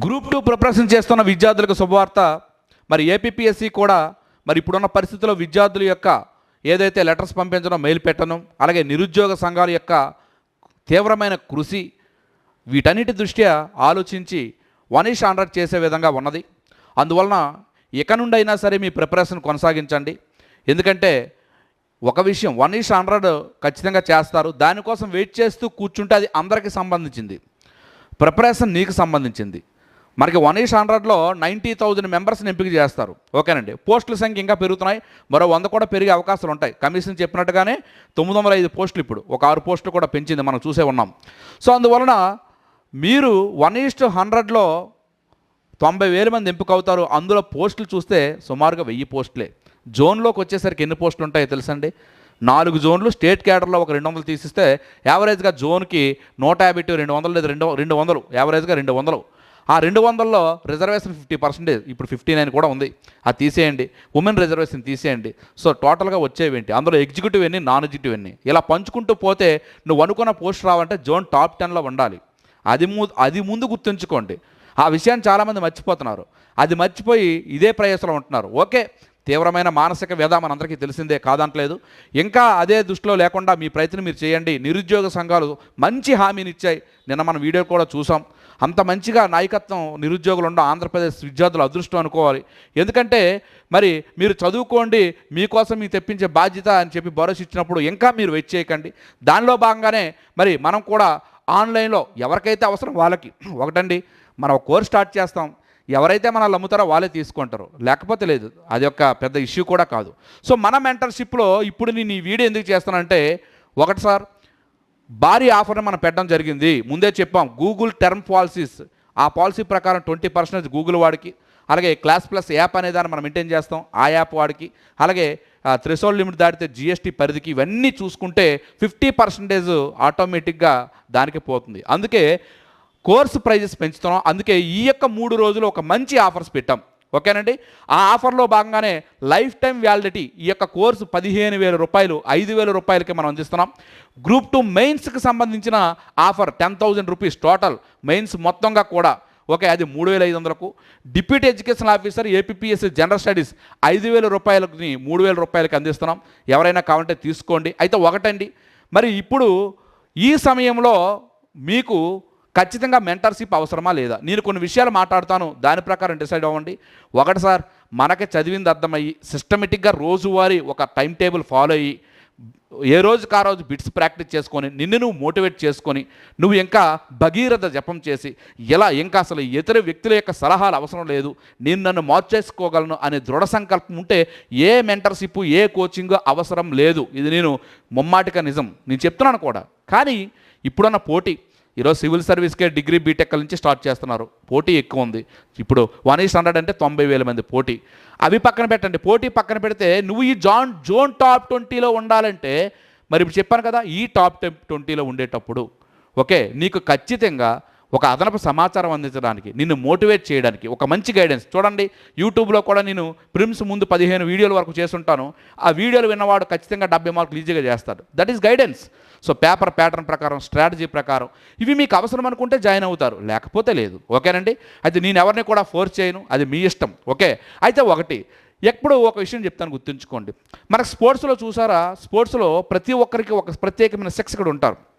Group two preparation చేస్తున్న విద్యార్థులకు శుభవార్త. మరి ఏపీఎస్సి కూడా మరి ఇప్పుడున్న పరిస్థితుల్లో విద్యార్థుల యొక్క ఏదైతే లెటర్స్ పంపించడం మెయిల్ పెట్టడం అలాగే నిరుద్యోగ సంఘాల యొక్క తీవ్రమైన కృషి వీటన్నిటి దృష్ట్యా ఆలోచించి వన్ ఈష్ హండ్రెడ్ చేసే విధంగా ఉన్నది. అందువలన ఇక నుండి అయినా సరే మీ ప్రిపరేషన్ కొనసాగించండి. ఎందుకంటే ఒక విషయం వన్ ఈష్ హండ్రెడ్ ఖచ్చితంగా చేస్తారు. దానికోసం వెయిట్ చేస్తూ కూర్చుంటే అది అందరికీ సంబంధించింది. ప్రిపరేషన్ నీకు సంబంధించింది. మనకి వన్ ఈస్ హండ్రెడ్లో నైంటీ థౌజండ్ మెంబర్స్ని ఎంపిక చేస్తారు. ఓకేనండి. పోస్టుల సంఖ్య ఇంకా పెరుగుతున్నాయి. మరో వంద కూడా పెరిగే అవకాశాలు ఉంటాయి. కమిషన్ చెప్పినట్టుగానే తొమ్మిది వందల ఐదు పోస్టులు ఇప్పుడు. ఒక ఆరు పోస్టులు కూడా పెంచింది మనం చూసే ఉన్నాం. సో అందువలన మీరు వన్ ఈస్ట్ హండ్రెడ్లో తొంభై వేల మంది ఎంపిక అవుతారు అందులో పోస్టులు చూస్తే సుమారుగా వెయ్యి పోస్టులే. జోన్లోకి వచ్చేసరికి ఎన్ని పోస్టులు ఉంటాయో తెలుసండి? నాలుగు జోన్లు స్టేట్ క్యాడర్లో ఒక రెండు వందలు తీసిస్తే యావరేజ్గా జోన్కి నూట యాభై టు రెండు వందలు లేదు రెండు రెండు వందలు. యావరేజ్గా రెండు వందలు. ఆ రెండు వందల్లో రిజర్వేషన్ ఫిఫ్టీ పర్సెంటేజ్ ఇప్పుడు ఫిఫ్టీ నైన్ కూడా ఉంది. అది తీసేయండి. ఉమెన్ రిజర్వేషన్ తీసేయండి. సో టోటల్గా వచ్చేవేంటి అందులో ఎగ్జిక్యూటివ్ ఎన్ని? నాన్ ఎగ్జిక్యూటివ్ ఎన్ని? ఇలా పంచుకుంటూ పోతే నువ్వు అనుకున్న పోస్ట్ రావంటే జోన్ టాప్ టెన్లో ఉండాలి. అది ము అది ముందు గుర్తుంచుకోండి. ఆ విషయాన్ని చాలామంది మర్చిపోతున్నారు. అది మర్చిపోయి ఇదే ప్రయాసంలో ఉంటున్నారు. ఓకే తీవ్రమైన మానసిక వ్యధ మనందరికీ తెలిసిందే కాదంటలేదు. ఇంకా అదే దృష్టిలో లేకుండా మీ ప్రయత్నం మీరు చేయండి. నిరుద్యోగ సంఘాలు మంచి హామీని ఇచ్చాయి నిన్న మనం వీడియో కూడా చూసాం. అంత మంచిగా నాయకత్వం నిరుద్యోగులు ఉండడం ఆంధ్రప్రదేశ్ విద్యార్థుల అదృష్టం అనుకోవాలి. ఎందుకంటే మరి మీరు చదువుకోండి మీకోసం మీకు తెప్పించే బాధ్యత అని చెప్పి భరోసా ఇచ్చినప్పుడు ఇంకా మీరు వెయిట్ చేయకండి. దానిలో భాగంగానే మరి మనం కూడా ఆన్లైన్లో ఎవరికైతే అవసరం వాళ్ళకి ఒకటండి మనం ఒక కోర్స్ స్టార్ట్ చేస్తాం. ఎవరైతే మనల్ని అమ్ముతారో వాళ్ళే తీసుకుంటారు. లేకపోతే లేదు అది ఒక పెద్ద ఇష్యూ కూడా కాదు. సో మన మెంటర్షిప్లో ఇప్పుడు నేను ఈ వీడియో ఎందుకు చేస్తానంటే ఒకటి సార్ భారీ ఆఫర్ని మనం పెట్టడం జరిగింది. ముందే చెప్పాం గూగుల్ టర్మ్ పాలసీస్ ఆ పాలసీ ప్రకారం ట్వంటీ పర్సెంటేజ్ గూగుల్ వాడికి అలాగే క్లాస్ ప్లస్ యాప్ అనే దాన్ని మనం మెయింటైన్ చేస్తాం ఆ యాప్ వాడికి అలాగే థ్రెషోల్డ్ లిమిట్ దాటితే జిఎస్టీ పరిధికి ఇవన్నీ చూసుకుంటే ఫిఫ్టీ పర్సెంటేజ్ ఆటోమేటిక్గా దానికి పోతుంది. అందుకే కోర్సు ప్రైజెస్ పెంచుతున్నాం. అందుకే ఈ యొక్క మూడు రోజులు ఒక మంచి ఆఫర్స్ పెట్టాం. ఓకేనండి? ఆ ఆఫర్లో భాగంగానే లైఫ్ టైం వ్యాలిడిటీ ఈ యొక్క కోర్సు పదిహేను వేల రూపాయలు ఐదు వేల రూపాయలకి మనం అందిస్తున్నాం. గ్రూప్ టూ మెయిన్స్కి సంబంధించిన offer ten thousand rupees total mains మొత్తంగా కూడా. ఓకే అది మూడు వేల ఐదు వందలకు. Deputy education officer APSC general studies ఐదు వేల రూపాయలకి మూడు వేల రూపాయలకి అందిస్తున్నాం. ఎవరైనా కావాలంటే తీసుకోండి. అయితే ఒకటండి మరి ఇప్పుడు ఈ సమయంలో మీకు ఖచ్చితంగా మెంటర్షిప్ అవసరమా లేదా? నేను కొన్ని విషయాలు మాట్లాడతాను దాని ప్రకారం డిసైడ్ అవ్వండి. ఒకటి సార్ మనకి చదివింది అర్థమయ్యి సిస్టమేటిక్గా రోజువారీ ఒక టైం టేబుల్ ఫాలో అయ్యి ఏ రోజుకి ఆ రోజు బిట్స్ ప్రాక్టీస్ చేసుకొని నిన్ను నువ్వు మోటివేట్ చేసుకొని నువ్వు ఇంకా భగీరథ జపం చేసి ఎలా ఇంకా అసలు ఇతర వ్యక్తుల యొక్క సలహాలు అవసరం లేదు నేను నన్ను మార్చేసుకోగలను అనే దృఢ సంకల్పం ఉంటే ఏ మెంటర్షిప్ ఏ కోచింగ్ అవసరం లేదు. ఇది నేను ముమ్మాటిగా నిజం. నేను చెప్తున్నాను కూడా. కానీ ఇప్పుడున్న పోటీ ఈరోజు సివిల్ సర్వీస్కే డిగ్రీ బీటెక్ నుంచి స్టార్ట్ చేస్తున్నారు. పోటీ ఎక్కువ ఉంది. ఇప్పుడు వన్ ఈస్ హండ్రెడ్ అంటే తొంభై వేల మంది పోటీ. అవి పక్కన పెట్టండి. పోటీ పక్కన పెడితే నువ్వు ఈ జాన్ జోన్ టాప్ ట్వంటీలో ఉండాలంటే మరి ఇప్పుడు చెప్పాను కదా ఈ టాప్ ట్వంటీలో ఉండేటప్పుడు ఓకే నీకు ఖచ్చితంగా ఒక అదనపు సమాచారం అందించడానికి నిన్ను మోటివేట్ చేయడానికి ఒక మంచి గైడెన్స్. చూడండి యూట్యూబ్లో కూడా నేను ప్రిమ్స్ ముందు పదిహేను వీడియోల వరకు చేస్తుంటాను. ఆ వీడియోలు విన్నవాడు ఖచ్చితంగా డెబ్బై మార్కులు ఈజీగా చేస్తాడు. That is guidance so paper pattern ప్రకారం స్ట్రాటజీ ప్రకారం ఇవి మీకు అవసరం అనుకుంటే జాయిన్ అవుతారు. లేకపోతే లేదు. ఓకేనండి అయితే నేను ఎవరిని కూడా ఫోర్స్ చేయను. అది మీ ఇష్టం. ఓకే అయితే ఒకటి ఎప్పుడు ఒక విషయం చెప్తాను గుర్తుంచుకోండి. మనకు స్పోర్ట్స్లో చూసారా? స్పోర్ట్స్లో ప్రతి ఒక్కరికి ఒక ప్రత్యేకమైన శిక్షకుడు ఉంటారు.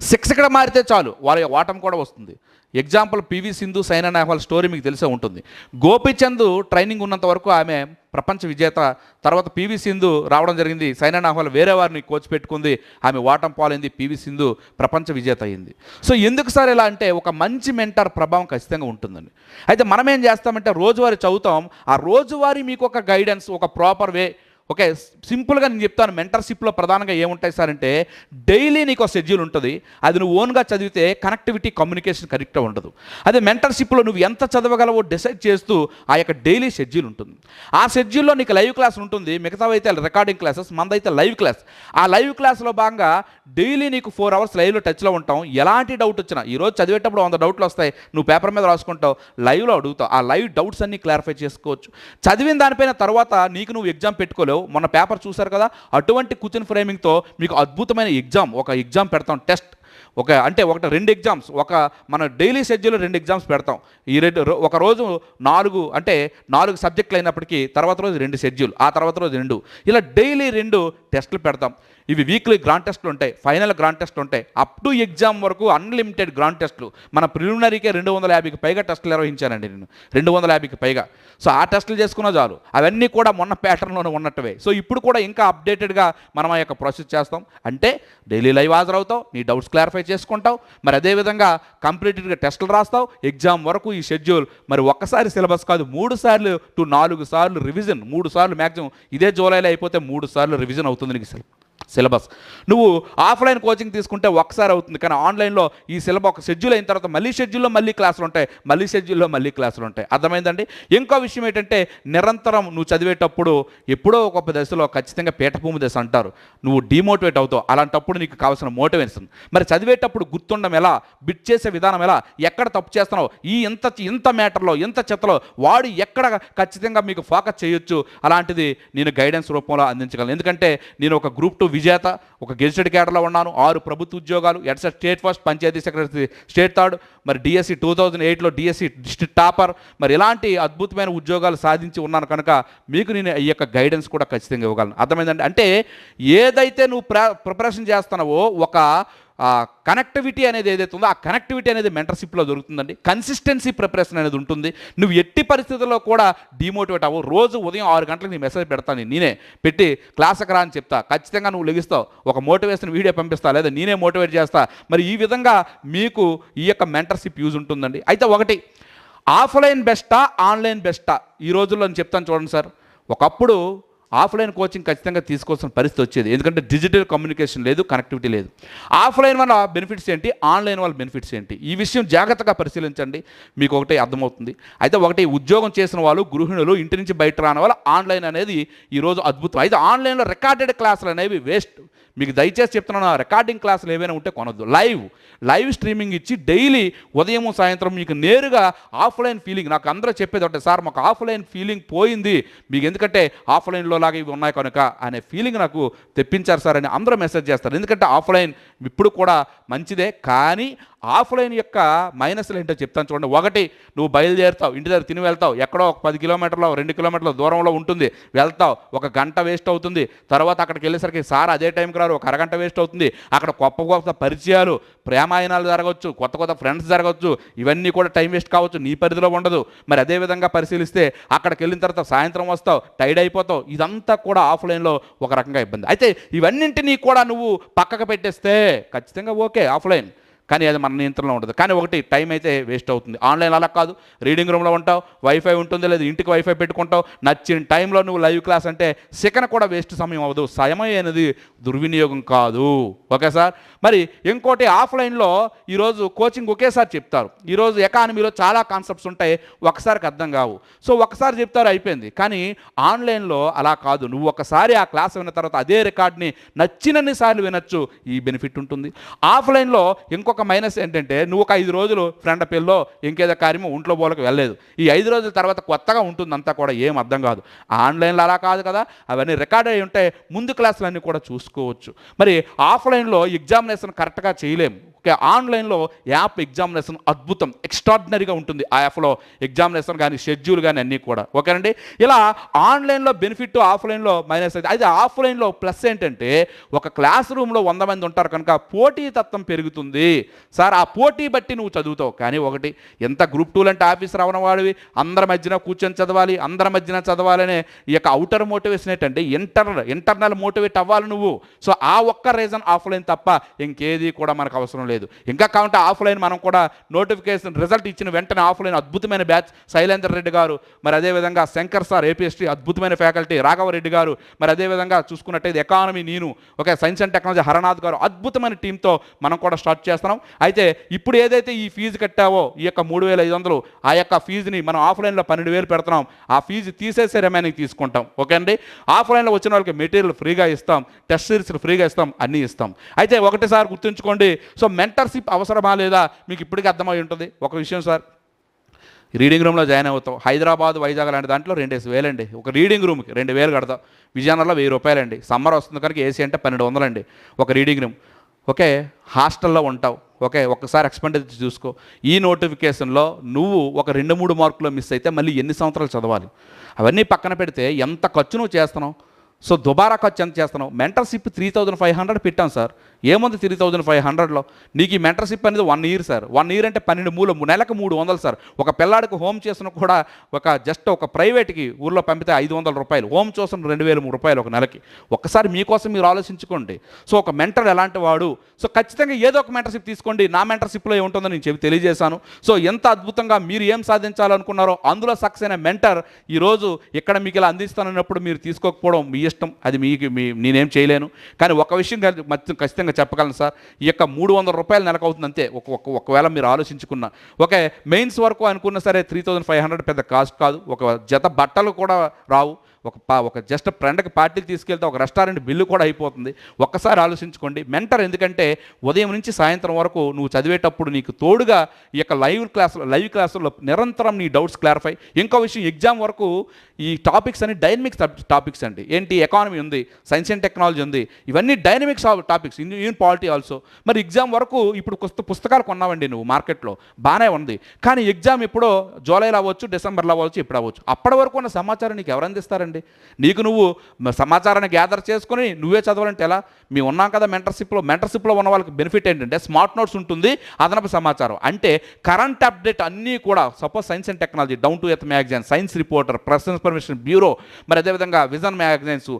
శిక్షకుడు మారితే చాలు. వాళ్ళ వాటం కూడా వస్తుంది. Example PV Sindhu Saina Nehwal story మీకు తెలిసే ఉంటుంది. గోపిచంద్ ట్రైనింగ్ ఉన్నంత వరకు ఆమె ప్రపంచ విజేత. తర్వాత పివి సింధు రావడం జరిగింది. సైనా నెహ్వాల్ వేరే వారిని కోచ్ పెట్టుకుంది. ఆమె వాటం పాలైంది. పివి సింధు ప్రపంచ విజేత అయింది. సో ఎందుకు సార్ ఇలా అంటే ఒక మంచి మెంటర్ ప్రభావం ఖచ్చితంగా ఉంటుందండి అయితే మనం ఏం చేస్తామంటే రోజువారీ చదువుతాం. ఆ రోజువారీ మీకు ఒక గైడెన్స్ ఒక ప్రాపర్ వే ఓకే సింపుల్గా నేను చెప్తాను మెంటర్షిప్లో ప్రధానంగా ఏముంటాయి సార్ అంటే డైలీ నీకు ఒక షెడ్యూల్ ఉంటుంది అది నువ్వు ఓన్గా చదివితే కనెక్టివిటీ కమ్యూనికేషన్ కరెక్ట్గా ఉండదు. అదే మెంటర్షిప్లో నువ్వు ఎంత చదవగలవో డిసైడ్ చేస్తూ ఆ యొక్క డైలీ షెడ్యూల్ ఉంటుంది. ఆ షెడ్యూల్లో నీకు లైవ్ క్లాస్ ఉంటుంది మిగతావైతే అయితే రికార్డింగ్ క్లాసెస్ మందైతే లైవ్ క్లాస్ ఆ లైవ్ క్లాస్లో భాగంగా డైలీ నీకు ఫోర్ అవర్స్ లైవ్లో టచ్లో ఉంటాం ఎలాంటి డౌట్ వచ్చినా ఈరోజు చదివేటప్పుడు వంద డౌట్లు వస్తాయి నువ్వు పేపర్ మీద రాసుకుంటావు లైవ్లో అడుగుతావు ఆ లైవ్ డౌట్స్ అన్ని క్లారిఫై చేసుకోవచ్చు. చదివిన దానిపైన తర్వాత నీకు నువ్వు ఎగ్జామ్ పెట్టుకోలేవు మొన్న పేపర్ చూసారు కదా? అటువంటి క్వశ్చన్ ఫ్రేమింగ్తో మీకు అద్భుతమైన ఎగ్జామ్ ఒక ఎగ్జామ్ పెడతాం టెస్ట్. ఒక అంటే ఒకటి రెండు ఎగ్జామ్స్. ఒక మన డైలీ షెడ్యూల్ రెండు ఎగ్జామ్స్ పెడతాం. ఈ రెండు ఒక రోజు నాలుగు అంటే నాలుగు సబ్జెక్టులు అయినప్పటికీ తర్వాత రోజు రెండు షెడ్యూల్ ఆ తర్వాత రోజు రెండు. ఇలా డైలీ రెండు టెస్టులు పెడతాం. ఇవి వీక్లీ గ్రాండ్ టెస్టులు ఉంటాయి. ఫైనల్ గ్రాండ్ టెస్టులు ఉంటాయి. అప్ టు ఎగ్జామ్ వరకు అన్లిమిటెడ్ గ్రాండ్ టెస్టులు. మన ప్రిలిమినరీకే రెండు వందల యాభైకి పైగా టెస్టులు నిర్వహించానండి నేను. రెండు వందల యాభైకి పైగా. సో ఆ టెస్టులు చేసుకున్నా చాలు. అవన్నీ కూడా మొన్న ప్యాటర్న్లోనే ఉన్నట్టువే. సో ఇప్పుడు కూడా ఇంకా అప్డేటెడ్గా మనం ఆ యొక్క ప్రాసెస్ చేస్తాం. అంటే డైలీ లైవ్ హాజరవుతావు. నీ డౌట్స్ క్లారిఫై చేసుకుంటావు. మరి అదేవిధంగా కంప్లీటెడ్గా టెస్టులు రాస్తావు. ఎగ్జామ్ వరకు ఈ షెడ్యూల్ మరి ఒక్కసారి సిలబస్ కాదు. మూడు సార్లు టు నాలుగు సార్లు రివిజన్. మూడు సార్లు మ్యాక్సిమం ఇదే జూలైలో అయిపోతే మూడు సార్లు రివిజన్ అవుతుంది. నీకు సిలబస్ సిలబస్. నువ్వు ఆఫ్లైన్ కోచింగ్ తీసుకుంటే ఒకసారి అవుతుంది కానీ ఆన్లైన్లో ఈ సిలబస్ ఒక షెడ్యూల్ అయిన తర్వాత మళ్ళీ షెడ్యూల్లో మళ్ళీ క్లాసులు ఉంటాయి మళ్ళీ షెడ్యూల్లో మళ్ళీ క్లాసులు ఉంటాయి. అర్థమైందండి? ఇంకో విషయం ఏంటంటే నిరంతరం నువ్వు చదివేటప్పుడు ఎప్పుడో ఒక దశలో ఖచ్చితంగా పీఠభూమి దశ అంటారు. నువ్వు డిమోటివేట్ అవుతావు. అలాంటప్పుడు నీకు కావాల్సిన మోటివేషన్. మరి చదివేటప్పుడు గుర్తుండడం ఎలా? బిట్ చేసే విధానం ఎలా? ఎక్కడ తప్పు చేస్తున్నావు? ఈ ఇంత ఇంత మ్యాటర్లో ఇంత చెత్తలో వాడు ఎక్కడ ఖచ్చితంగా మీకు ఫోకస్ చేయొచ్చు? అలాంటిది నేను గైడెన్స్ రూపంలో అందించగలను. ఎందుకంటే నేను ఒక గ్రూప్ టూ విజేత ఒక గెజిటెడ్ కేటర్లో ఉన్నాను ఆరు ప్రభుత్వ ఉద్యోగాలు ఎట్సెట్ state first panchayat secretary state third మరి డిఎస్సి టూ థౌజండ్ ఎయిట్లో డిఎస్సి డిస్ట్రిక్ట్ టాపర్ మరి ఇలాంటి అద్భుతమైన ఉద్యోగాలు సాధించి ఉన్నాను కనుక మీకు నేను ఈ యొక్క గైడెన్స్ కూడా ఖచ్చితంగా ఇవ్వగలను. అర్థమైందండి? అంటే ఏదైతే నువ్వు ప్ర ప్రిపరేషన్ చేస్తున్నావో ఒక కనెక్టివిటీ అనేది ఏదైతే ఉందో ఆ కనెక్టివిటీ అనేది మెంటర్షిప్లో దొరుకుతుందండి. కన్సిస్టెన్సీ ప్రిపరేషన్ అనేది ఉంటుంది. నువ్వు ఎట్టి పరిస్థితుల్లో కూడా డిమోటివేట్ అవ్వు. రోజు ఉదయం ఆరు గంటలకు నీ మెసేజ్ పెడతాను నేనే పెట్టి క్లాస్కి రా అని చెప్తా. ఖచ్చితంగా నువ్వు లెగిస్తావు. ఒక మోటివేషన్ వీడియో పంపిస్తా లేదా నేనే మోటివేట్ చేస్తా. మరి ఈ విధంగా మీకు ఈ యొక్క మెంటర్షిప్ యూజ్ ఉంటుందండి. అయితే ఒకటి ఆఫ్లైన్ బెస్టా ఆన్లైన్ బెస్టా ఈ రోజుల్లో నేను చెప్తాను చూడండి సార్. ఒకప్పుడు ఆఫ్లైన్ కోచింగ్ ఖచ్చితంగా తీసుకోవాల్సిన పరిస్థితి వచ్చేది. ఎందుకంటే డిజిటల్ కమ్యూనికేషన్ లేదు కనెక్టివిటీ లేదు. ఆఫ్లైన్ వల్ల బెనిఫిట్స్ ఏంటి? ఆన్లైన్ వల్ల బెనిఫిట్స్ ఏంటి? ఈ విషయం జాగ్రత్తగా పరిశీలించండి. మీకు ఒకటే అర్థమవుతుంది. అయితే ఒకటి ఉద్యోగం చేసిన వాళ్ళు గృహిణులు ఇంటి నుంచి బయట రాని వాళ్ళు ఆన్లైన్ అనేది ఈరోజు అద్భుతం. అయితే ఆన్లైన్లో రికార్డెడ్ క్లాసులు అనేవి వేస్ట్. మీకు దయచేసి చెప్తున్నాను రికార్డింగ్ క్లాసులు ఏవైనా ఉంటే కొనొద్దు. లైవ్ లైవ్ స్ట్రీమింగ్ ఇచ్చి డైలీ ఉదయం సాయంత్రం మీకు నేరుగా ఆఫ్లైన్ ఫీలింగ్ నాకు అందరూ చెప్పేది ఒకటే సార్ మాకు ఆఫ్లైన్ ఫీలింగ్ పోయింది. మీకు ఎందుకంటే ఆఫ్లైన్లో లాగా ఇవి ఉన్నాయి కనుక అనే ఫీలింగ్ నాకు తెప్పించారు సార్ అని అందరూ మెసేజ్ చేస్తారు. ఎందుకంటే ఆఫ్లైన్ ఇప్పుడు కూడా మంచిదే కానీ ఆఫ్లైన్ యొక్క మైనస్లు ఏంటో చెప్తాను చూడండి. ఒకటి నువ్వు బయలుదేరుతావు ఇంటి దగ్గర తిని వెళ్తావు ఎక్కడో ఒక పది కిలోమీటర్లు రెండు కిలోమీటర్ల దూరంలో ఉంటుంది వెళ్తావు ఒక గంట వేస్ట్ అవుతుంది తర్వాత అక్కడికి వెళ్ళేసరికి సార్ అదే టైంకి రారు ఒక అరగంట వేస్ట్ అవుతుంది అక్కడ గొప్ప గొప్ప పరిచయాలు ప్రేమాయణాలు జరగవచ్చు కొత్త కొత్త ఫ్రెండ్స్ జరగవచ్చు ఇవన్నీ కూడా టైం వేస్ట్ కావచ్చు నీ పరిధిలో ఉండదు. మరి అదే విధంగా పరిశీలిస్తే అక్కడికి వెళ్ళిన తర్వాత సాయంత్రం వస్తావు టైడ్ అయిపోతావు ఇదంతా కూడా ఆఫ్లైన్లో ఒక రకంగా ఇబ్బంది. అయితే ఇవన్నింటినీ కూడా నువ్వు పక్కకు పెట్టేస్తే ఖచ్చితంగా ఓకే ఆఫ్లైన్. కానీ అది మన నియంత్రణలో ఉండదు కానీ ఒకటి టైం అయితే వేస్ట్ అవుతుంది. ఆన్లైన్ అలా కాదు. రీడింగ్ రూమ్లో ఉంటావు వైఫై ఉంటుంది లేదా ఇంటికి వైఫై పెట్టుకుంటావు నచ్చిన టైంలో నువ్వు లైవ్ క్లాస్ అంటే సెకండ్ కూడా వేస్ట్ సమయం అవ్వదు. సమయం అనేది దుర్వినియోగం కాదు. Okay sir? మరి ఇంకోటి ఆఫ్లైన్లో ఈరోజు కోచింగ్ ఒకేసారి చెప్తారు. ఈరోజు ఎకానమీలో చాలా కాన్సెప్ట్స్ ఉంటాయి ఒకసారికి అర్థం కావు. సో ఒకసారి చెప్తారు అయిపోయింది. కానీ ఆన్లైన్లో అలా కాదు. నువ్వు ఒకసారి ఆ క్లాస్ విన్న తర్వాత అదే రికార్డ్ని నచ్చినన్ని సార్లు వినొచ్చు. ఈ బెనిఫిట్ ఉంటుంది. ఆఫ్లైన్లో ఇంకొక మైనస్ ఏంటంటే నువ్వు ఒక ఐదు రోజులు ఫ్రెండ్ పిల్లో ఇంకేదో కార్యమో ఒంట్లో బోలకు వెళ్ళలేదు. ఈ ఐదు రోజుల తర్వాత కొత్తగా ఉంటుందంతా కూడా ఏం అర్థం కాదు. ఆన్లైన్లో అలా కాదు కదా. అవన్నీ రికార్డ్ అయి ఉంటే ముందు క్లాసులన్నీ కూడా చూసుకోవచ్చు. మరి ఆఫ్లైన్లో ఎగ్జామినేషన్ కరెక్ట్గా చేయలేము. ఆన్లైన్లో యాప్ ఎగ్జామినేషన్ అద్భుతం ఎక్స్ట్రాడినరీగా ఉంటుంది ఆ యాప్లో. ఎగ్జామినేషన్ కానీ షెడ్యూల్ కానీ అన్నీ కూడా. ఓకేనండి? ఇలా ఆన్లైన్లో బెనిఫిట్ ఆఫ్లైన్లో మైనస్ అయితే అయితే ఆఫ్లైన్లో ప్లస్ ఏంటంటే ఒక క్లాస్ రూమ్లో వంద మంది ఉంటారు కనుక పోటీ తత్వం పెరుగుతుంది. సార్ ఆ పోటీ బట్టి నువ్వు చదువుతావు. కానీ ఒకటి ఎంత గ్రూప్ టూలు అంటే ఆఫీస్ రావడం వాడివి? అందరి మధ్యన కూర్చొని చదవాలి అందరి మధ్యన చదవాలనే ఈ యొక్క అవుటర్ మోటివేషన్ ఏంటంటే ఇంటర్నల్ ఇంటర్నల్ మోటివేట్ అవ్వాలి నువ్వు. సో ఆ ఒక్క రీజన్ ఆఫ్లైన్ తప్ప ఇంకేది కూడా మనకు అవసరం లేదు. లేదు. ఇంకా కావంటే ఆఫ్లైన్ మనం కూడా నోటిఫికేషన్ రిజల్ట్ ఇచ్చిన వెంటనే ఆఫ్లైన్ అద్భుతమైన బ్యాచ్ శైలేంద్ర రెడ్డి గారు మరి అదేవిధంగా శంకర్ సార్ ఏపీఎస్టీ అద్భుతమైన ఫ్యాకల్టీ రాఘవరెడ్డి గారు మరి అదేవిధంగా చూసుకున్నట్టయితే ఎకానమీ నేను ఒక సైన్స్ అండ్ టెక్నాలజీ హరనాథ్ గారు అద్భుతమైన టీంతో మనం కూడా స్టార్ట్ చేస్తున్నాం. అయితే ఇప్పుడు ఏదైతే ఈ ఫీజు కట్టావో ఈ యొక్క మూడు వేల ఐదు వందలు ఆ యొక్క ఫీజుని మనం ఆఫ్లైన్లో పన్నెండు వేలు పెడుతున్నాం. ఆ ఫీజు తీసేసే రిమైనింగ్ తీసుకుంటాం. ఓకే అండి? ఆఫ్లైన్లో వచ్చిన వాళ్ళకి మెటీరియల్ ఫ్రీగా ఇస్తాం టెస్ట్ సిరీస్లు ఫ్రీగా ఇస్తాం అన్నీ ఇస్తాం. అయితే ఒకటిసారి గుర్తుంచుకోండి. సో మెంటర్షిప్ అవసరమా లేదా మీకు ఇప్పటికీ అర్థమై ఉంటుంది. ఒక విషయం సార్ రీడింగ్ రూమ్లో జాయిన్ అవుతాం. హైదరాబాద్ వైజాగ్ లాంటి దాంట్లో రెండేసి వేలండి. ఒక రీడింగ్ రూమ్కి రెండు వేలు కడతాం. విజయనగరంలో వెయ్యి రూపాయలండి. సమ్మర్ వస్తుంది కనుక ఏసీ అంటే పన్నెండు వందలండి. ఒక రీడింగ్ రూమ్ ఓకే హాస్టల్లో ఉంటావు. ఓకే ఒక్కసారి ఎక్స్పెండిచర్ చూసుకో. ఈ నోటిఫికేషన్లో నువ్వు ఒక రెండు మూడు మార్కులు మిస్ అయితే మళ్ళీ ఎన్ని సంవత్సరాలు చదవాలి? అవన్నీ పక్కన పెడితే ఎంత ఖర్చు నువ్వు చేస్తున్నావు? సో దుబారా ఖర్చు ఎంత చేస్తున్నావు? Mentorship three thousand five hundred పెట్టాం సార్. ఏముంది త్రీ థౌజండ్ ఫైవ్ హండ్రెడ్లో నీకు ఈ మెంటర్షిప్ అనేది one year sir one year అంటే పన్నెండు మూడు నెలకు మూడు వందలు సార్ ఒక పిల్లాడికి హోమ్ చేసిన కూడా ఒక జస్ట్ ఒక ప్రైవేట్కి ఊర్లో పంపితే ఐదు వందల రూపాయలు. హోమ్ చూసిన రెండు వేల మూడు రూపాయలు ఒక నెలకి. ఒకసారి మీకోసం మీరు ఆలోచించుకోండి. సో ఒక మెంటర్ ఎలాంటి వాడు? సో ఖచ్చితంగా ఏదో ఒక మెంటర్షిప్ తీసుకోండి. నా మెంటర్షిప్లో ఏముంటుందో నేను చెప్పి తెలియజేశాను. సో ఎంత అద్భుతంగా మీరు ఏం సాధించాలనుకున్నారో అందులో సక్సెస్ అయిన మెంటర్ ఈరోజు ఇక్కడ మీకు ఇలా అందిస్తానన్నప్పుడు మీరు తీసుకోకపోవడం మీ ఇష్టం. అది మీకు మీ నేనేం చేయలేను. కానీ ఒక విషయం ఖచ్చితంగా ఖచ్చితంగా చెప్పగలను సార్? ఈ యొక్క మూడు వందల రూపాయలు నెలకు అవుతుంది అంతే. ఒక ఒకవేళ మీరు ఆలోచించుకున్న. ఓకే మెయిన్స్ వరకు అనుకున్న సరే త్రీ థౌజండ్ ఫైవ్ హండ్రెడ్ పెద్ద కాస్ట్ కాదు. ఒక జత బట్టలు కూడా రావు. ఒక పా ఒక జస్ట్ ఫ్రెండ్కి పార్టీలు తీసుకెళ్తే ఒక రెస్టారెంట్ బిల్లు కూడా అయిపోతుంది. ఒక్కసారి ఆలోచించుకోండి. మెంటర్ ఎందుకంటే ఉదయం నుంచి సాయంత్రం వరకు నువ్వు చదివేటప్పుడు నీకు తోడుగా ఈ యొక్క లైవ్ క్లాస్ లైవ్ క్లాసుల్లో నిరంతరం నీ డౌట్స్ క్లారిఫై ఇంకో విషయం ఎగ్జామ్ వరకు ఈ టాపిక్స్ అన్ని డైనమిక్ టాపిక్స్ అండి. ఏంటి? ఎకానమీ ఉంది సైన్స్ అండ్ టెక్నాలజీ ఉంది. ఇవన్నీ dynamics topics in polity also మరి ఎగ్జామ్ వరకు ఇప్పుడు కొత్త పుస్తకాలు కొన్నావండి నువ్వు మార్కెట్లో బాగానే ఉంది. కానీ ఎగ్జామ్ ఎప్పుడో జూలైలో అవ్వచ్చు డిసెంబర్లో అవ్వచ్చు ఇప్పుడు అవ్వచ్చు అప్పటి వరకు ఉన్న సమాచారం నీకు ఎవరు అందిస్తారండి? నీకు నువ్వు సమాచారాన్ని గ్యాదర్ చేసుకొని నువ్వే చదవాలంటే ఎలా? మేము ఉన్నాం కదా మెంటర్షిప్లో మెంటర్షిప్లో ఉన్న వాళ్ళకి బెనిఫిట్ ఏంటంటే స్మార్ట్ నోట్స్ ఉంటుంది అదనపు సమాచారం. అంటే కరెంట్ అప్డేట్ అన్నీ కూడా suppose science and technology down to earth magazine science reporter press information bureau మరి అదేవిధంగా vision magazines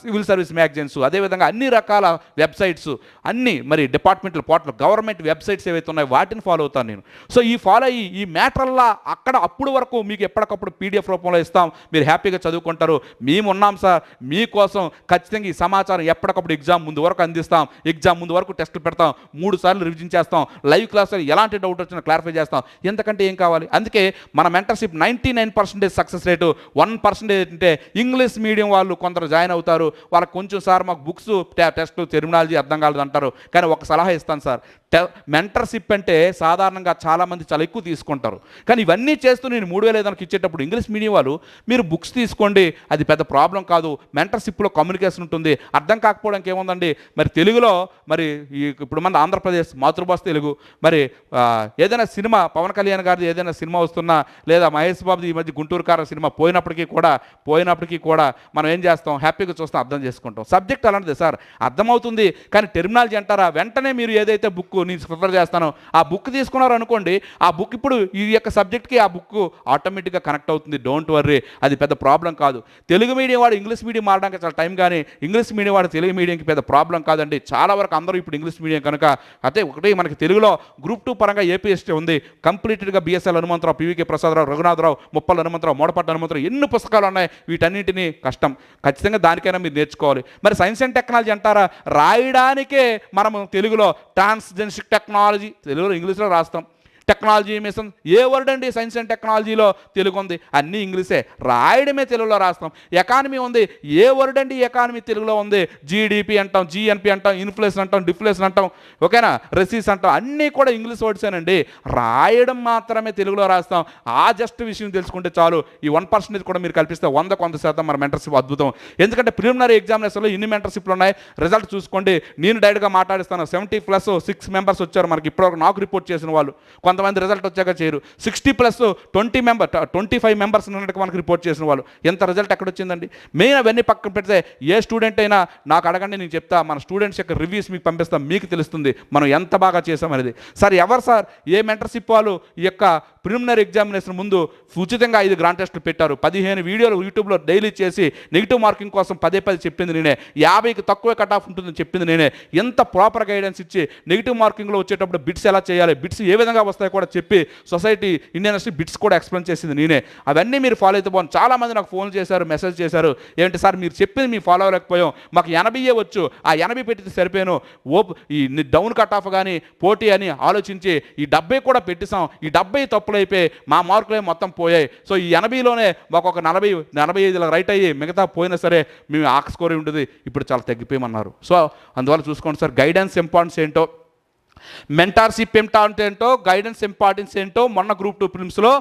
civil service magazines అదేవిధంగా అన్ని రకాల వెబ్సైట్స్ అన్ని మరి డిపార్ట్మెంటల్ పోర్టల్ గవర్నమెంట్ వెబ్సైట్స్ ఏవైతే ఉన్నాయో వాటిని ఫాలో అవుతాను నేను. సో ఈ ఫాలో అయ్యి ఈ మ్యాటర్లా అక్కడ అప్పుడు వరకు మీకు ఎప్పటికప్పుడు పీడిఎఫ్ రూపంలో ఇస్తాం. మీరు హ్యాపీగా చదువుకుంటారు మేము ఉన్నాం సార్. మీకోసం ఖచ్చితంగా ఈ సమాచారం ఎప్పటికప్పుడు ఎగ్జామ్ ముందు వరకు అందిస్తాం. ఎగ్జామ్ ముందు వరకు టెస్టులు పెడతాం. మూడు సార్లు రివిజన్ చేస్తాం. లైవ్ క్లాసులు ఎలాంటి డౌట్ వచ్చినా క్లారిఫై చేస్తాం. ఎందుకంటే ఏం కావాలి? అందుకే మన mentorship ninety nine percentage success rate one percentage అంటే ఇంగ్లీష్ మీడియం వాళ్ళు కొందరు జాయిన్ అవుతారు. వాళ్ళకి కొంచెం సార్ మాకు బుక్స్ టెస్ట్ టెర్మినాలజీ అర్థం కాలేదు అంటారు కానీ ఒక సలహా ఇస్తాను సార్. మెంటర్షిప్ అంటే సాధారణంగా చాలామంది చాలా ఎక్కువ తీసుకుంటారు. కానీ ఇవన్నీ చేస్తూ నేను మూడు వేల ఐదుకి ఇచ్చేటప్పుడు ఇంగ్లీష్ మీడియం వాళ్ళు మీరు బుక్స్ తీసుకోండి అది పెద్ద ప్రాబ్లం కాదు మెంటర్షిప్లో కమ్యూనికేషన్ ఉంటుంది అర్థం కాకపోవడానికి ఏముందండి? మరి తెలుగులో మరి ఇప్పుడు మన ఆంధ్రప్రదేశ్ మాతృభాష తెలుగు మరి ఏదైనా సినిమా పవన్ కళ్యాణ్ గారిది ఏదైనా సినిమా వస్తున్నా లేదా మహేష్ బాబుది ఈ మధ్య గుంటూరు కార సినిమా పోయినప్పటికీ కూడా పోయినప్పటికీ కూడా మనం ఏం చేస్తాం? హ్యాపీగా చూస్తాం అర్థం చేసుకుంటాం. సబ్జెక్ట్ అలాంటిది సార్ అర్థమవుతుంది కానీ టెర్మినాలజీ అంటారా? వెంటనే మీరు ఏదైతే బుక్ నేను ప్రిఫర్ చేస్తాను. ఆ బుక్ తీసుకున్నారు అనుకోండి ఆ బుక్ ఇప్పుడు ఈ యొక్క సబ్జెక్ట్కి ఆ బుక్ ఆటోమేటిక్గా కనెక్ట్ అవుతుంది. డోంట్ వర్రీ అది పెద్ద ప్రాబ్లం కాదు. తెలుగు మీడియం వాడు ఇంగ్లీష్ మీడియం మారడానికి చాలా టైం కానీ ఇంగ్లీష్ మీడియం వాడు తెలుగు మీడియంకి పెద్ద ప్రాబ్లం కాదండి. చాలా వరకు అందరూ ఇప్పుడు ఇంగ్లీష్ మీడియం కనుక అదే ఒకటి మనకి తెలుగులో గ్రూప్ టూ పరంగా ఏపీఎస్టీ ఉంది. కంప్లీటెడ్గా బిఎస్ఎల్ హనుమంతరావు పివికే ప్రసాదరావు రఘునాథరావు ముప్పల్ హనుమంతరావు మోడపట్ల హనుమంతరావు ఎన్ని పుస్తకాలు ఉన్నాయి? వీటన్నింటినీ కష్టం. ఖచ్చితంగా దానికైనా మీరు నేర్చుకోవాలి. మరి సైన్స్ అండ్ టెక్నాలజీ అంటారా? రాయడానికే మనము తెలుగులో ట్రాన్స్జెన్సిక్ టెక్నాలజీ తెలుగులో ఇంగ్లీష్లో రాస్తాం. టెక్నాలజీ మిషన్ ఏ వర్డ్ అండి? సైన్స్ అండ్ టెక్నాలజీలో తెలుగు ఉంది అన్నీ ఇంగ్లీషే. రాయడమే తెలుగులో రాస్తాం. ఎకానమీ ఉంది. ఏ వర్డ్ అండి? ఎకానమీ తెలుగులో ఉంది. జీడిపి అంటాం జిఎన్పి అంటాం ఇన్ఫ్లేషన్ అంటాం డిఫ్లేషన్ అంటాం ఓకేనా రెసీస్ అంటాం. అన్నీ కూడా ఇంగ్లీష్ వర్డ్సేనండి రాయడం మాత్రమే తెలుగులో రాస్తాం. ఆ జస్ట్ విషయం తెలుసుకుంటే చాలు. ఈ వన్ పర్సెంటేజ్ కూడా మీరు కల్పిస్తే వంద కొంత శాతం మన మెంటర్షిప్ అద్భుతం. ఎందుకంటే ప్రిలిమినరీ ఎగ్జామినేషన్లో ఇన్ని మెంటర్షిప్లు ఉన్నాయి. రిజల్ట్ చూసుకోండి. నేను డైరెక్ట్గా మాట్లాడిస్తాను. సెవెంటీ ప్లస్ సిక్స్ మెంబర్స్ వచ్చారు మనకి. ఇప్పటివరకు నాకు రిపోర్ట్ చేసిన వాళ్ళు. కొంతమంది రిజల్ట్ వచ్చాక చేయరు. Sixty plus twenty member twenty five members ఉన్నట్టు మనకి రిపోర్ట్ చేసిన వాళ్ళు. ఎంత రిజల్ట్ ఎక్కడ వచ్చిందండి? మెయిన్ అవన్నీ పక్కన పెడితే ఏ స్టూడెంట్ అయినా నాకు అడగండి నేను చెప్తా. మన స్టూడెంట్స్ యొక్క రివ్యూస్ మీకు పంపిస్తాం మీకు తెలుస్తుంది మనం ఎంత బాగా చేసామనేది సార్ ఎవరు సార్ ఏ మెంటర్షిప్ వాళ్ళు ఈ యొక్క ప్రిలిమినరీ ఎగ్జామినేషన్ ముందు ఉచితంగా ఐదు గ్రాండ్ టెస్టులు పెట్టారు. పదిహేను వీడియోలు యూట్యూబ్లో డైలీ చేసి నెగిటివ్ మార్కింగ్ కోసం పదే పదే చెప్పింది నేనే. యాభైకి తక్కువ కట్ ఆఫ్ ఉంటుందని చెప్పింది నేనే. ఎంత ప్రాపర్ గైడెన్స్ ఇచ్చి నెగిటివ్ మార్కింగ్లో వచ్చేటప్పుడు బిట్స్ ఎలా చేయాలి బిట్స్ ఏ విధంగా వస్తాయో కూడా చెప్పి సొసైటీ ఇండియన్ యూనివర్సిటీ బిట్స్ కూడా ఎక్స్ప్లెయిన్ చేసింది నేనే. అవన్నీ మీరు ఫాలో అయితే బాగుంది చాలామంది నాకు ఫోన్ చేశారు మెసేజ్ చేశారు. ఏంటి సార్ మీరు చెప్పింది మేము ఫాలో అవ్వలేకపోయాం మాకు ఎనభైయే వచ్చు. ఆ ఎనభై పెట్టితే సరిపోయాను. ఓప్ ఈ డౌన్ కట్ ఆఫ్ కానీ పోటీ అని ఆలోచించి ఈ డెబ్బై కూడా పెట్టిసాం ఈ డెబ్బై తప్పులు అయిపోయి మా మార్కులే మొత్తం పోయాయి. సో ఈ ఎనభైలోనే మాకు ఒక నలభై నలభై ఐదులో రైట్ అయ్యి మిగతా పోయినా సరే మేము ఆక్ స్కోర్ ఉంటుంది ఇప్పుడు చాలా తగ్గిపోయమన్నారు. సో అందువల్ల చూసుకోండి సార్ గైడెన్స్ ఇంపార్టెన్స్ ఏంటో మెంటార్షిప్ ఇంపార్టెంట్ ఏంటో గైడెన్స్ ఇంపార్టెన్స్ ఏంటో మొన్న గ్రూప్ టూ ఫిల్మ్స్లో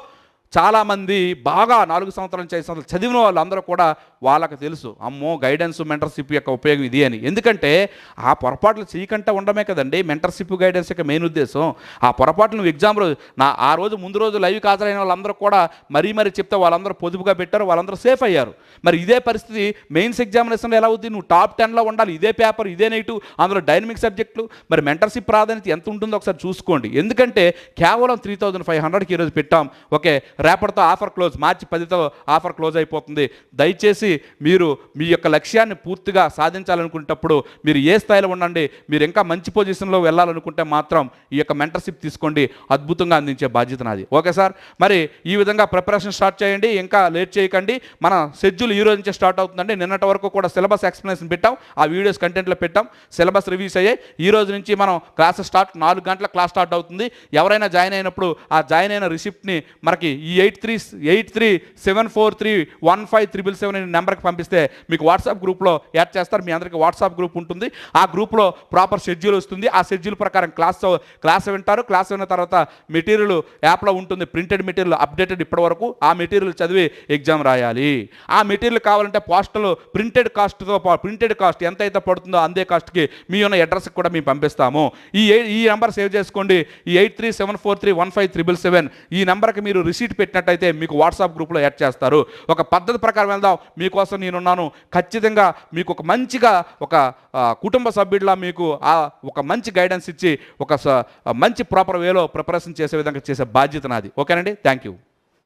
చాలామంది బాగా నాలుగు సంవత్సరాల నుంచి ఐదు సంవత్సరాలు చదివిన వాళ్ళందరూ కూడా వాళ్ళకి తెలుసు అమ్మో గైడెన్స్ మెంటర్షిప్ యొక్క ఉపయోగం ఇది అని. ఎందుకంటే ఆ పొరపాట్లు చేయకుండా ఉండమే కదండి. మెంటర్షిప్ గైడెన్స్ యొక్క మెయిన్ ఉద్దేశం. ఆ పొరపాట్లు నువ్వు ఎగ్జామ్ రోజు నా ఆ రోజు ముందు రోజు లైవ్కి హాజరైన వాళ్ళందరూ కూడా మరీ మరీ చెప్తే వాళ్ళందరూ పొదుపుగా పెట్టారు వాళ్ళందరూ సేఫ్ అయ్యారు. మరి ఇదే పరిస్థితి మెయిన్స్ ఎగ్జామినేషన్లో ఎలా అవుద్ది? నువ్వు టాప్ టెన్లో ఉండాలి ఇదే పేపర్ ఇదే నెగిటివ్ అందులో డైనమిక్ సబ్జెక్టులు మరి మెంటర్షిప్ ప్రాధాన్యత ఎంత ఉంటుందో ఒకసారి చూసుకోండి. ఎందుకంటే కేవలం త్రీ థౌజండ్ ఫైవ్ హండ్రెడ్కి ఈరోజు పెట్టాం. ఓకే రేపటితో ఆఫర్ క్లోజ్ మార్చి పదితో ఆఫర్ క్లోజ్ అయిపోతుంది. దయచేసి మీరు మీ యొక్క లక్ష్యాన్ని పూర్తిగా సాధించాలనుకునేటప్పుడు మీరు ఏ స్థాయిలో ఉండండి మీరు ఇంకా మంచి పొజిషన్లో వెళ్ళాలనుకుంటే మాత్రం ఈ యొక్క మెంటర్షిప్ తీసుకోండి అద్భుతంగా అందించే బాధ్యత నాది. Okay sir? మరి ఈ విధంగా ప్రిపరేషన్ స్టార్ట్ చేయండి ఇంకా లేట్ చేయకండి. మన షెడ్యూల్ ఈ రోజు నుంచే స్టార్ట్ అవుతుందండి. నిన్నటి వరకు కూడా సిలబస్ ఎక్స్ప్లెనేషన్ పెట్టాం ఆ వీడియోస్ కంటెంట్లో పెట్టాం సిలబస్ రివ్యూస్ అయ్యాయి. ఈ రోజు నుంచి మనం క్లాస్ స్టార్ట్ నాలుగు గంటల క్లాస్ స్టార్ట్ అవుతుంది. ఎవరైనా జాయిన్ అయినప్పుడు ఆ జాయిన్ అయిన రిసిప్ట్ని మనకి ఈ eight three eight three seven four three one five triple seven నెంబర్కి పంపిస్తే మీకు వాట్సాప్ గ్రూప్లో యాడ్ చేస్తారు. మీ అందరికీ వాట్సాప్ గ్రూప్ ఉంటుంది. ఆ గ్రూప్లో ప్రాపర్ షెడ్యూల్ వస్తుంది. ఆ షెడ్యూల్ ప్రకారం క్లాస్ క్లాస్ వింటారు. క్లాస్ విన్న తర్వాత మెటీరియల్ యాప్లో ఉంటుంది. ప్రింటెడ్ మెటీరియల్ అప్డేటెడ్ ఇప్పటి వరకు ఆ మెటీరియల్ చదివి ఎగ్జామ్ రాయాలి. ఆ మెటీరియల్ కావాలంటే పోస్టల్ ప్రింటెడ్ కాస్ట్తో ప్రింటెడ్ కాస్ట్ ఎంత అయితే పడుతుందో అందే కాస్ట్కి మీ ఉన్న అడ్రస్కి కూడా మేము పంపిస్తాము. ఈ ఈ నెంబర్ సేవ్ చేసుకోండి. ఈ eight three seven four three one five triple seven ఈ నెంబర్కి మీరు రిసీట్ పెట్టినట్టయితే మీకు వాట్సాప్ గ్రూప్లో యాడ్ చేస్తారు. ఒక పద్ధతి ప్రకారం వెళ్దాం. మీకు మీకోసం నేనున్నాను. ఖచ్చితంగా మీకు ఒక మంచిగా ఒక కుటుంబ సభ్యుడిలా మీకు ఆ ఒక మంచి గైడెన్స్ ఇచ్చి ఒక స- మంచి ప్రాపర్ వేలో ప్రిపరేషన్ చేసే విధంగా చేసే బాధ్యత నాది. ఓకేనండి? Thank you